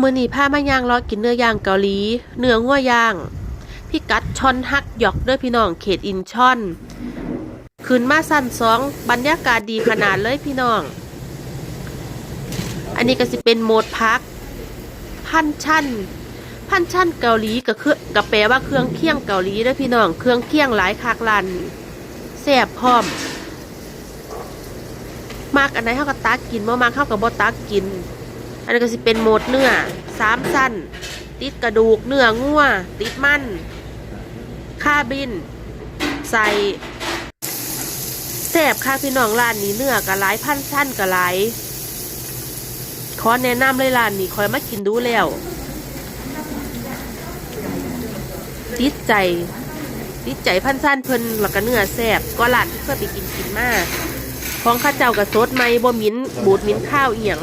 มื่อนีผ้ามายางรอกินเนื้อย่างเกาหลี เนื้องัวย่าง พี่กัดชอนฮักหยอกด้อพี่น้องเขตอินชอนขึ้นมาสั้นสองบรรยากาศดีขนาดเลยพี่น้อง อันนี้ก็สิเป็นโหมดพัก พันชั่นพันชั่นเกาหลีก็คือก็แปลว่าเครื่องเคียงเกาหลีด้อพี่น้องเครื่องเคียงหลายคักลันแซ่บพร้อม มากอันไหนเขาก็ตักกินบ่มากเขาก็บ่ตักกิน อันนี้ก็สิเป็นโหมดเนื้อสามสั้น ติดกระดูกเนื้องัวติดมันค่าบิน ใส่แซบค่ะพี่น้องร้านนี้เนื้อก็หลายพันสั้นก็หลายขอแนะนำเลยร้านนี้คอยมากินดูแล้ว ติดใจ ติดใจพันสั้นเพิ่นแล้วก็เนื้อแซบก็ร้านที่เคยไปกินกินมากของข้าเจ้ากับสดไหมบ่มิ้นบูดมิ้นข้าวเอียง